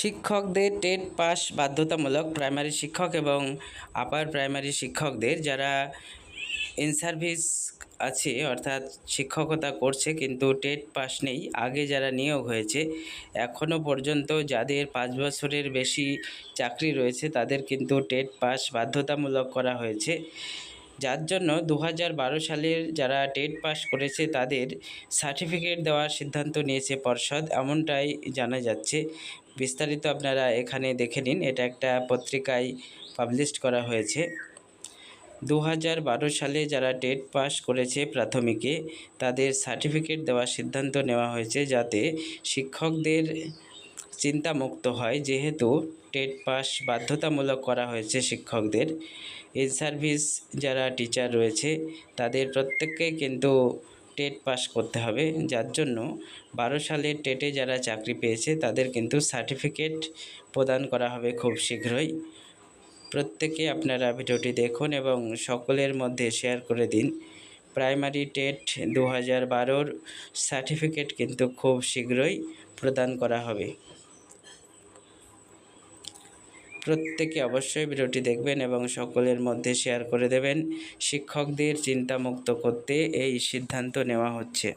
শিক্ষকদের TET pass বাধ্যতামূলক primary শিক্ষক এবং আপার প্রাইমারি শিক্ষকদের যারা ইন সার্ভিস আছে, অর্থাৎ শিক্ষকতা করছে কিন্তু টেট পাস নেই, আগে যারা নিয়োগ হয়েছে এখনও পর্যন্ত যাদের পাঁচ বছরের বেশি চাকরি রয়েছে তাদের কিন্তু টেট পাস বাধ্যতামূলক করা হয়েছে। যার জন্য দু সালের যারা টেট পাস করেছে তাদের সার্টিফিকেট দেওয়ার সিদ্ধান্ত নিয়েছে পর্ষদ, এমনটাই জানা যাচ্ছে। বিস্তারিত আপনারা এখানে দেখে নিন, এটা একটা পত্রিকায় পাবলিশ করা হয়েছে। দু বারো সালে যারা টেট পাস করেছে প্রাথমিকে, তাদের সার্টিফিকেট দেওয়ার সিদ্ধান্ত নেওয়া হয়েছে যাতে শিক্ষকদের চিন্তামুক্ত হয়, যেহেতু টেট পাস বাধ্যতামূলক করা হয়েছে শিক্ষকদের। ইন সার্ভিস যারা টিচার রয়েছে, তাদের প্রত্যেককে কিন্তু টেট পাস করতে হবে। যার জন্য বারো সালের টেটে যারা চাকরি পেয়েছে, তাদের কিন্তু সার্টিফিকেট প্রদান করা হবে খুব শীঘ্রই। প্রত্যেকে আপনারা ভিডিওটি দেখুন এবং সকলের মধ্যে শেয়ার করে দিন। প্রাইমারি টেট দু হাজার সার্টিফিকেট কিন্তু খুব শীঘ্রই প্রদান করা হবে। প্রত্যেকে অবশ্যই ভিডিওটি দেখবেন এবং সকলের মধ্যে শেয়ার করে দেবেন। শিক্ষকদের চিন্তামুক্ত করতে এই সিদ্ধান্ত নেওয়া হচ্ছে।